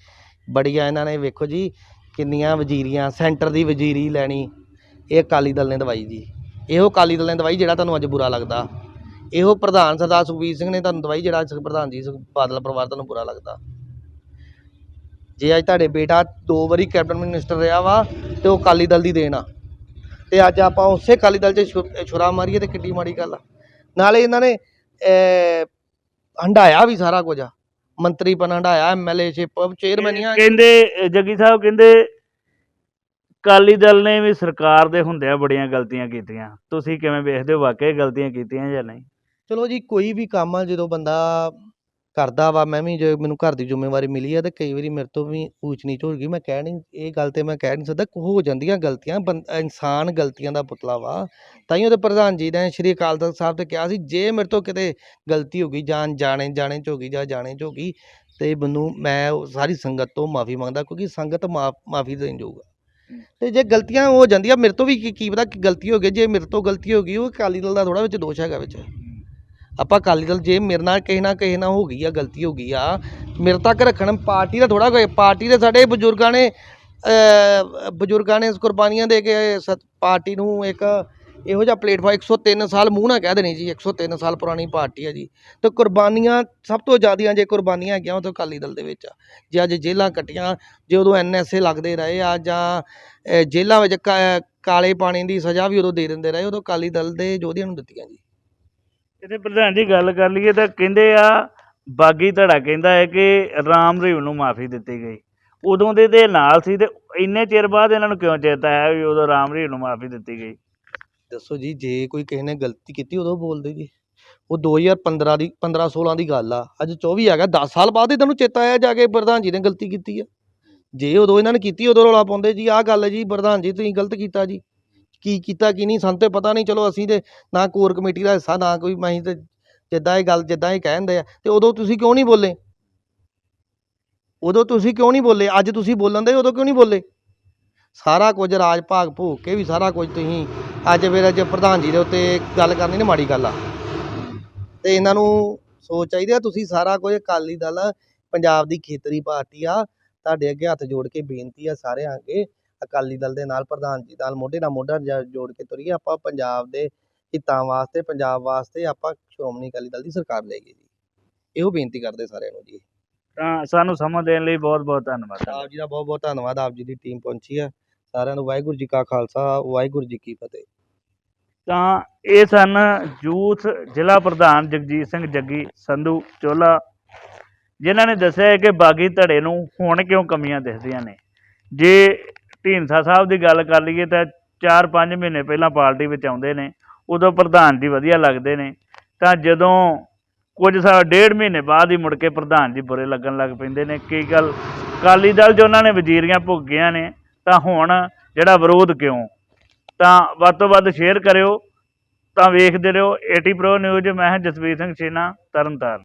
ਬੜੀਆਂ ਇਹਨਾਂ ਨੇ, ਵੇਖੋ ਜੀ, ਕਿੰਨੀਆਂ ਵਜ਼ੀਰੀਆਂ, ਸੈਂਟਰ ਦੀ ਵਜ਼ੀਰੀ ਲੈਣੀ ਇਹ ਅਕਾਲੀ ਦਲ ਨੇ ਦਵਾਈ ਜੀ। ਇਹੋ ਅਕਾਲੀ ਦਲ ਨੇ ਦਵਾਈ ਜਿਹੜਾ ਤੁਹਾਨੂੰ ਅੱਜ ਬੁਰਾ ਲੱਗਦਾ। ਇਹੋ ਪ੍ਰਧਾਨ ਸਰਦਾਰ ਸੁਖਬੀਰ ਸਿੰਘ ਨੇ ਤੁਹਾਨੂੰ ਦਵਾਈ ਜਿਹੜਾ ਅੱਜ ਪ੍ਰਧਾਨ ਜੀ ਬਾਦਲ ਪਰਿਵਾਰ ਤੁਹਾਨੂੰ ਬੁਰਾ ਲੱਗਦਾ। ਜੇ ਅੱਜ ਤੁਹਾਡੇ ਬੇਟਾ ਦੋ ਵਾਰੀ ਕੈਬਨਿਟ ਮਿਨਿਸਟਰ ਰਿਹਾ ਵਾ ਤੇ ਉਹ ਅਕਾਲੀ ਦਲ ਦੀ ਦੇਣ ਆ। ਤੇ ਅੱਜ ਆਪਾਂ ਉਸੇ ਅਕਾਲੀ ਦਲ 'ਚ ਛੁਰਾ ਮਾਰੀਏ ਤੇ ਕਿੱਡੀ ਮਾੜੀ ਗੱਲ ਆ। ਨਾਲੇ ਇਹਨਾਂ ਨੇ ਹੰਡਾਇਆ ਵੀ ਸਾਰਾ ਕੁਝ ਆ। ਮੰਤਰੀ ਪਨ ਹੰਡਾਇਆ ਐਮਐਲਏ ਸ਼ਿਪ ਚੇਅਰਮੈਨੀਆਂ ਕਹਿੰਦੇ ਜੱਗੀ ਸਾਹਿਬ ਕਹਿੰਦੇ ਅਕਾਲੀ ਦਲ ਨੇ ਵੀ ਸਰਕਾਰ ਦੇ ਹੁੰਦਿਆਂ ਬੜੀਆਂ ਗਲਤੀਆਂ ਕੀਤੀਆਂ। ਤੁਸੀਂ ਕਿਵੇਂ ਵੇਖਦੇ ਹੋ ਵਾਕਈ ਗਲਤੀਆਂ ਕੀਤੀਆਂ ਜਾਂ ਨਹੀਂ? ਚਲੋ ਜੀ, ਕੋਈ ਵੀ ਕੰਮ ਆ, ਜਦੋਂ ਬੰਦਾ ਕਰਦਾ ਵਾ, ਮੈਂ ਵੀ ਜੇ ਮੈਨੂੰ ਘਰ ਦੀ ਜ਼ਿੰਮੇਵਾਰੀ ਮਿਲੀ ਆ, ਤੇ ਕਈ ਵਾਰੀ ਮੇਰੇ ਤੋਂ ਵੀ ਊਚ ਨੀਚ ਹੋ ਗਈ, ਮੈਂ ਕਹਿ ਨਹੀਂ, ਇਹ ਗੱਲ ਤੇ ਮੈਂ ਕਹਿ ਨਹੀਂ ਸਕਦਾ ਹੋ ਜਾਂਦੀਆਂ ਗਲਤੀਆਂ, ਬੰ- ਇਨਸਾਨ ਗਲਤੀਆਂ ਦਾ ਪੁਤਲਾ ਵਾ। ਤਾਈਓ ਤੇ ਪ੍ਰਧਾਨ ਜੀ ਨੇ ਸ਼੍ਰੀ ਅਕਾਲ ਤਖਤ ਸਾਹਿਬ ਤੇ ਕਿਹਾ ਸੀ, ਜੇ ਮੇਰੇ ਤੋਂ ਕਿਤੇ ਗਲਤੀ ਹੋ ਗਈ ਜਾਂ ਜਾਣੇ ਜਾਣੇ ਚ ਹੋ ਗਈ ਜਾਂ ਜਾਣੇ ਚ ਹੋ ਗਈ, ਤੇ ਮੈਨੂੰ, ਮੈਂ ਉਹ ਸਾਰੀ ਸੰਗਤ ਤੋਂ ਮਾਫੀ ਮੰਗਦਾ, ਕਿਉਂਕਿ ਸੰਗਤ ਮਾਫੀ ਦੇਣ ਜਾਊਗਾ ਤੇ ਜੇ ਗਲਤੀਆਂ ਹੋ ਜਾਂਦੀਆਂ, ਮੇਰੇ ਤੋਂ ਵੀ ਕੀ ਕੀ ਪਤਾ ਕਿ ਗਲਤੀ ਹੋ ਗਈ, ਜੇ ਮੇਰੇ ਤੋਂ ਗਲਤੀ ਹੋ ਗਈ, ਉਹ ਅਕਾਲੀ ਦਲ ਦਾ ਥੋੜਾ ਵਿੱਚ ਦੋਸ਼ ਹੈਗਾ ਵਿੱਚ। ਆਪਾਂ ਅਕਾਲੀ ਦਲ ਜੇ ਮੇਰੇ ਨਾਲ ਕਿਸੇ ਨਾ ਕਿਸੇ ਨਾਲ ਹੋ ਗਈ ਆ, ਗਲਤੀ ਹੋ ਗਈ ਆ, ਮੇਰੇ ਤੱਕ ਰੱਖਣ ਪਾਰਟੀ ਦਾ ਥੋੜਾ ਪਾਰਟੀ ਦੇ ਸਾਡੇ ਬਜ਼ੁਰਗਾਂ ਨੇ ਬਜ਼ੁਰਗਾਂ ਨੇ ਕੁਰਬਾਨੀਆਂ ਦੇ ਕੇ ਸ- ਪਾਰਟੀ ਨੂੰ ਇੱਕ ਇਹੋ ਜਿਹਾ ਪਲੇਟਫਾਰਮ 103 ਸਾਲ ਮੂੰਹ ਨਾ ਕਹਿ ਦੇਣੀ ਜੀ 103 ਸਾਲ ਪੁਰਾਣੀ ਪਾਰਟੀ ਹੈ ਜੀ। ਤੇ ਕੁਰਬਾਨੀਆਂ ਸਭ ਤੋਂ ਜ਼ਿਆਦੀਆਂ ਜੇ ਕੁਰਬਾਨੀਆਂ ਹੈਗੀਆਂ ਉਹ ਤਾਂ ਅਕਾਲੀ ਦਲ ਦੇ ਵਿੱਚ ਆ। ਜੇ ਅੱਜ ਜੇਲਾਂ ਕੱਟੀਆਂ, ਜੇ ਉਦੋਂ ਐਨਐਸਏ ਲੱਗਦੇ ਰਹੇ ਆ, ਜਾਂ ਜੇਲਾਂ ਵਿੱਚ ਕਾ- ਕਾਲੇ ਪਾਣੀ ਦੀ ਸਜ਼ਾ ਵੀ ਉਦੋਂ ਦੇ ਦਿੰਦੇ ਰਹੇ, ਉਦੋਂ ਅਕਾਲੀ ਦਲ ਦੇ ਯੋਧਿਆਂ ਨੂੰ ਦਿੱਤੀਆਂ ਜੀ। ਇਹਦੇ ਪ੍ਰਧਾਨ ਜੀ ਗੱਲ ਕਰ ਲਈਏ ਤਾਂ ਕਹਿੰਦੇ ਆ, ਬਾਗੀ ਧੜਾ ਕਹਿੰਦਾ ਹੈ ਕਿ ਰਾਮ ਰਹੀਮ ਨੂੰ ਮਾਫੀ ਦਿੱਤੀ ਗਈ। ਉਦੋਂ ਦੇ ਦੇ ਨਾਲ ਸੀ ਤੇ ਇੰਨੇ ਚਿਰ ਬਾਅਦ ਇਹਨਾਂ ਨੂੰ ਕਿਉਂ ਚੇਤਾ ਆਇਆ ਵੀ ਉਦੋਂ ਰਾਮ ਰਹੀਮ ਨੂੰ ਮਾਫੀ ਦਿੱਤੀ ਗਈ? ਦੱਸੋ ਜੀ, ਜੇ ਕੋਈ ਕਿਸੇ ਨੇ ਗਲਤੀ ਕੀਤੀ, ਉਦੋਂ ਬੋਲਦੇ ਜੀ। ਉਹ 2015 ਦੀ 15 16 ਦੀ ਗੱਲ ਆ। ਅੱਜ 24 ਹੈਗਾ 10 ਸਾਲ ਬਾਅਦ ਇਹਨਾਂ ਨੂੰ ਚੇਤਾ ਆਇਆ ਜਾ ਕੇ ਪ੍ਰਧਾਨ ਜੀ ਨੇ ਗਲਤੀ ਕੀਤੀ ਆ। ਜੇ ਉਦੋਂ ਇਹਨਾਂ ਨੇ ਕੀਤੀ, ਉਦੋਂ ਰੌਲਾ ਪਾਉਂਦੇ ਜੀ। ਆਹ ਗੱਲ ਹੈ ਜੀ, ਪ੍ਰਧਾਨ ਜੀ, ਤੁਸੀਂ ਗਲਤ ਕੀਤਾ ਜੀ। ਕੀ ਕੀਤਾ, ਕੀ ਨਹੀਂ, ਸਾਨੂੰ ਤੇ ਪਤਾ ਨਹੀਂ। ਚਲੋ ਅਸੀਂ ਤੇ ਨਾ ਕੋਰ ਕਮੇਟੀ ਦਾ ਹਿੱਸਾ, ਨਾ ਕੋਈ, ਮੈਂ ਤੇ ਜਿੱਦਾਂ ਇਹ ਗੱਲ, ਜਿੱਦਾਂ ਇਹ ਕਹਿੰਦੇ ਆ। ਤੇ ਉਦੋਂ ਤੁਸੀਂ ਕਿਉਂ ਨਹੀਂ ਬੋਲੇ? ਉਦੋਂ ਤੁਸੀਂ ਕਿਉਂ ਨਹੀਂ ਬੋਲੇ? ਅੱਜ ਤੁਸੀਂ ਬੋਲਣ ਦੇ ਉਦੋਂ ਕਿਉਂ ਨਹੀਂ ਬੋਲੇ? ਸਾਰਾ ਕੁਝ ਰਾਜ ਭਾਗ ਭੋਗ ਕੇ ਵੀ ਸਾਰਾ ਕੁਝ ਤੁਸੀਂ ਅੱਜ ਫਿਰ ਅੱਜ ਪ੍ਰਧਾਨ ਜੀ ਦੇ ਉੱਤੇ ਗੱਲ ਕਰਨੀ ਨਾ ਮਾੜੀ ਗੱਲ ਆ। ਤੇ ਇਹਨਾਂ ਨੂੰ ਸੋਚ ਚਾਹੀਦੀ ਆ ਤੁਸੀਂ ਸਾਰਾ ਕੁਝ ਅਕਾਲੀ ਦਲ ਪੰਜਾਬ ਦੀ ਖੇਤਰੀ ਪਾਰਟੀ ਆ ਤੁਹਾਡੇ ਅੱਗੇ ਹੱਥ ਜੋੜ ਕੇ ਬੇਨਤੀ ਆ ਸਾਰਿਆਂ ਅੱਗੇ ਅਕਾਲੀ ਦਲ ਦੇ ਨਾਲ ਪ੍ਰਧਾਨ ਜੀ ਨਾਲ ਮੋਢੇ ਨਾਲ ਮੋਢਾ ਜੋੜ ਕੇ ਤੁਰੀਏ ਆਪਾਂ ਪੰਜਾਬ ਦੇ ਹਿੱਤਾਂ ਵਾਸਤੇ ਪੰਜਾਬ ਵਾਸਤੇ ਆਪਾਂ ਸ਼੍ਰੋਮਣੀ ਅਕਾਲੀ ਦਲ ਦੀ ਸਰਕਾਰ ਲਈਏ ਜੀ। ਇਹੋ ਬੇਨਤੀ ਕਰਦੇ ਸਾਰਿਆਂ ਨੂੰ ਜੀ। ਤਾਂ ਸਾਨੂੰ ਸਮਾਂ ਦੇਣ ਲਈ ਬਹੁਤ ਬਹੁਤ ਧੰਨਵਾਦ। ਆਪ ਜੀ ਦਾ ਬਹੁਤ ਬਹੁਤ ਧੰਨਵਾਦ ਆਪ ਜੀ ਦੀ ਟੀਮ ਪਹੁੰਚੀ ਆ। ਸਾਰਿਆਂ ਨੂੰ ਵਾਹਿਗੁਰੂ ਜੀ ਕਾ ਖਾਲਸਾ, ਵਾਹਿਗੁਰੂ ਜੀ ਕੀ ਫਤਿਹ। ਤਾਂ ਇਹ ਸਨ ਯੂਥ ਜ਼ਿਲ੍ਹਾ ਪ੍ਰਧਾਨ ਜਗਜੀਤ ਸਿੰਘ ਜੱਗੀ, ਸੰਧੂ ਚੋਲਾ, ਜਿਨ੍ਹਾਂ ਨੇ ਦੱਸਿਆ ਹੈ ਕਿ ਬਾਗੀ ਧੜੇ ਨੂੰ ਹੁਣ ਕਿਉਂ ਕਮੀਆਂ ਦਿਸਦੀਆਂ ਨੇ। ਜੇ ਢੀਂਡਸਾ ਸਾਹਿਬ ਦੀ ਗੱਲ ਕਰ ਲਈਏ ਤਾਂ 4-5 ਮਹੀਨੇ ਪਹਿਲਾਂ ਪਾਰਟੀ ਵਿੱਚ ਆਉਂਦੇ ਨੇ, ਉਦੋਂ ਪ੍ਰਧਾਨ ਜੀ ਵਧੀਆ ਲੱਗਦੇ ਨੇ। ਤਾਂ ਜਦੋਂ ਕੁਝ ਸਾ ਡੇਢ ਮਹੀਨੇ ਬਾਅਦ ਹੀ ਮੁੜ ਕੇ ਪ੍ਰਧਾਨ ਜੀ ਬੁਰੇ ਲੱਗਣ ਲੱਗ ਪੈਂਦੇ ਨੇ। ਕੀ ਗੱਲ? ਅਕਾਲੀ ਦਲ 'ਚ ਉਹਨਾਂ ਨੇ ਵਜ਼ੀਰੀਆਂ ਭੁੱਗੀਆਂ ਨੇ। ਤਾਂ ਹੁਣ ਜਿਹੜਾ ਵਿਰੋਧ ਕਿਉਂ? ਤਾਂ ਵੱਧ ਤੋਂ ਵੱਧ ਸ਼ੇਅਰ ਕਰਿਓ, ਤਾਂ ਵੇਖਦੇ ਰਹੋ ਏਟੀ ਪ੍ਰੋ ਨਿਊਜ਼ ਮੈਂ ਹਾਂ ਜਸਵੀਰ ਸਿੰਘ ਛੀਨਾ ਤਰਨਤਾਰਨ।